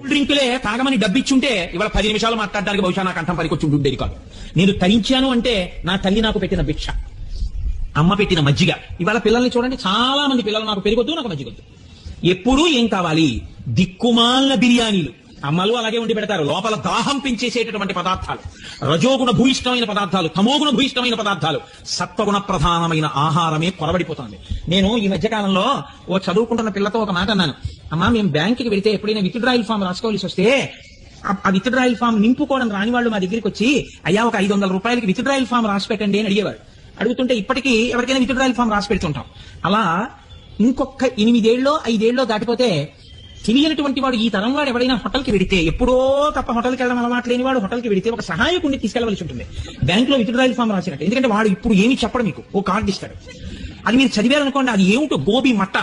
Cool డ్రింకులే తాగమని డబ్బిచ్చుంటే ఇవాళ పది నిమిషాలు మాట్లాడడానికి బహుశా నా కంఠం పనికొచ్చి ఉండేది కాదు. నేను తరించాను అంటే నా తల్లి నాకు పెట్టిన భిక్ష. అమ్మ పెట్టిన మజ్జిగ. ఇవాళ పిల్లల్ని చూడండి చాలా మంది పిల్లలు నాకు పెరిగొద్దు నాకు మజ్జిగొద్దు. ఎప్పుడూ ఏం కావాలి? దిక్కుమాలిన బిర్యానీలు. అమ్మలు అలాగే ఉండి పెడతారు. లోపల దాహం పెంచేసేటటువంటి పదార్థాలు. రజోగుణ భూయిష్టమైన పదార్థాలు తమోగుణ భూయిష్టమైన పదార్థాలు. సత్వగుణ ప్రధానమైన ఆహారమే కొరబడిపోతుంది. నేను ఈ మధ్య కాలంలో ఓ చదువుకుంటున్న పిల్లతో ఒక మాట అన్నాను. అమ్మా మేము బ్యాంకుకి వెళితే ఎప్పుడైనా విత్డ్రాయల్ ఫామ్ రాసుకోవాల్సి వస్తే ఆ- విత్డ్రాయల్ ఫామ్ నింపుకోవడం రాని వాళ్ళు మా దగ్గరికి వచ్చి అయ్యా ఒక ఐదు వందల రూపాయలకి విత్డ్రాయల్ ఫామ్ రాసి పెట్టండి అని అడిగేవారు. అడుగుతుంటే ఇప్పటికీ ఎవరికైనా విత్డ్రాయల్ ఫామ్ రాసి పెడుతుంటాం. అలా ఇంకొక ఎనిమిదేళ్ళలో ఐదేళ్ళలో దాటిపోతే తెలియనటువంటి వాడు ఈ తరం వాడు ఎవరైనా హోటల్కి వెడితే ఎప్పుడో తప్ప హోటల్కి వెళ్ళడం అలవాటు లేని వాడు హోటల్కి వెడితే ఒక సహాయకుడిని తీసుకెళ్ళవలసి ఉంటుంది. బ్యాంక్లో విత్డ్రాయల్ ఫామ్ రాసినట్టు ఎందుకంటే వాడు ఇప్పుడు ఏమి చెప్పడు మీకు ఓ కార్డు ఇస్తాడు. అది మీరు చదివారనుకోండి అది ఏమిటో గోబీ మట్ట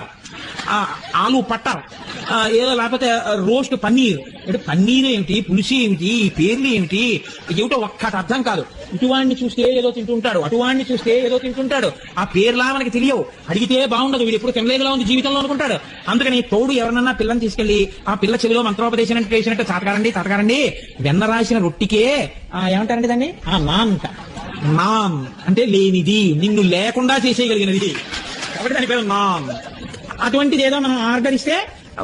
ఆలు పట్టారు ఏదో లేకపోతే రోస్ట్ పన్నీర్. అంటే పన్నీర్ ఏమిటి? పులుసు ఏమిటి? పేర్లు ఏమిటి? ఏమిటో ఒక్కటి అర్థం కాదు. ఇటువాడిని చూస్తే ఏదో తింటుంటాడు. అటువాడిని చూస్తే ఏదో తింటుంటాడు. ఆ పేర్లా మనకి తెలియవు. అడిగితే బాగుండదు. వీడు ఎప్పుడు తినలేదులా ఉంది జీవితంలో అనుకుంటాడు. అందుకని తోడు ఎవరన్నా పిల్లని తీసుకెళ్ళి ఆ పిల్ల చెవిలో మంత్రోపదేశం అంటే చేసినట్టు తాతగారండి తాతగారండి వెన్న రాసిన రొట్టికే ఆ, ఏమంటారండి దాన్ని? ఆ నాన్ నాన్ అంటే లేనిది. నిన్ను లేకుండా చేసేయగలిగినది. కాబట్టి దాని పేరు నాన్. అటువంటిది ఏదో మనం ఆర్డర్ ఇస్తే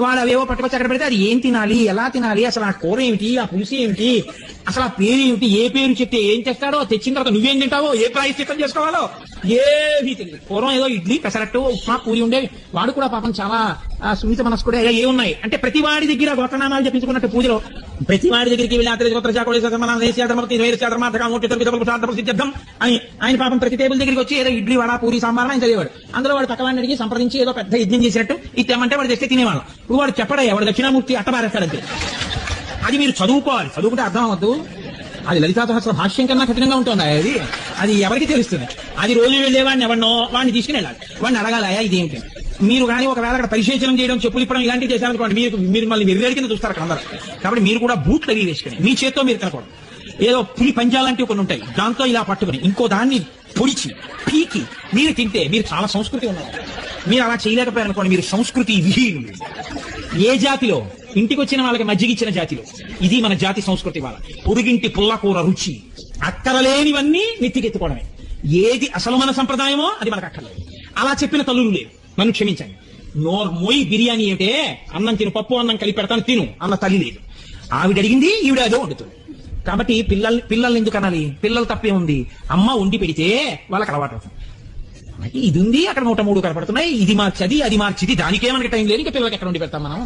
వాళ్ళు అవేవో పట్టుకొచ్చి అక్కడ పెడితే అది ఏం తినాలి ఎలా తినాలి అసలు ఆ కూర ఏమిటి ఆ పులుసు ఏమిటి అసలు ఆ పేరు ఏమిటి ఏ పేరు చెప్తే ఏం చేస్తాడో తెచ్చిన తర్వాత నువ్వేం తింటావో ఏ ప్రాయశ్చిత్తం చేసుకోవాలో ఏది తెలియదు. పూర్వం ఏదో ఇడ్లీ పెసరట్టు ఉప్మా పూరి ఉండేవి. వాడు కూడా పాపం చాలా ఆ, సున్నిత మనస్కుడే ఏ ఉన్నాయి అంటే ప్రతి వాడి దగ్గర గోత్రనామాలు చెప్పించుకున్నట్టు పూజలో ప్రతి వాడి దగ్గరికి వెళ్ళి అతని అని ఆయన పాపం ప్రతి టేబుల్ దగ్గరికి వచ్చి ఏదో ఇడ్లీ వడ పూరి సాంబార్ ఆయన చదివాడు అందులో వాడు పక్కవాడిని అడిగి సంప్రదించి ఏదో పెద్ద యజ్ఞం చేసినట్టు ఇది తెమ్మంటే వాడు తెస్తే తినేవాళ్ళం. ఇప్పుడు వాడు చెప్పడయ్యా వాడు దక్షిణామూర్తి అట్టబారేస్తాడంతే అది మీరు చదువుకోవాలి. చదువుకుంటే అర్థం అవద్దు అది లలితా సహస్ర భాష్యం కన్నా కఠినంగా ఉంటుంది అది అది ఎవరికి తెలుస్తుంది? అది రోజు వెళ్ళేవాడిని ఎవరినో వాడిని తీసుకుని వెళ్ళాలి. వాడిని అడగాలయా ఇదేంటి? మీరు కానీ ఒకవేళ అక్కడ పరిశేచనం చేయడం చెప్పులు ఇప్పడం ఇలాంటివి చేశారనుకోండి మీరు మీరు మళ్ళీ వెర్రేడి కింద చూస్తారు అక్కడ అందరూ కాబట్టి మీరు కూడా బూట్లు అవి వేసుకుని మీ చేత్తో మీరు తినకూడదు. ఏదో పులి పంచాలంటే కొన్ని ఉంటాయి దాంతో ఇలా పట్టుకుని ఇంకో దాన్ని పొడిచి పీకి మీరు తింటే మీరు చాలా సంస్కృతి ఉన్నారు మీరు అలా చేయలేకపోయారు అనుకోండి మీరు సంస్కృతి విహీనులు. ఏ జాతిలో? ఇంటికి వచ్చిన వాళ్ళకి మజ్జిగిచ్చిన జాతిలో. ఇది మన జాతి సంస్కృతి వాళ్ళ. పొరుగింటి పుల్లకూర రుచి. అక్కరలేనివన్నీ నెత్తికెత్తుకోవడమే. ఏది అసలు మన సంప్రదాయమో అది మనకు అక్కర్లేదు. అలా చెప్పిన తల్లులు లేవు నన్ను క్షమించండి. నోర్ మోయి బిర్యానీ అంటే అన్నం తిను పప్పు అన్నం కలిపి పెడతాను తిను అన్న తల్లి లేదు. ఆవిడ అడిగింది ఈవిడ అదో వండుతుంది. కాబట్టి పిల్లల్ని పిల్లల్ని ఎందుకు అనాలి? పిల్లలు తప్పే ఉంది అమ్మ వండి పెడితే వాళ్ళకి అలవాటు అవుతుంది. ఇది ఉంది అక్కడ నూట మూడు కనపడుతున్నాయి. ఇది మార్చది అది మార్చిది దానికే మనకి టైం లేదు. ఇంకా పిల్లలకి ఎక్కడ ఉండి పెడతాం మనం?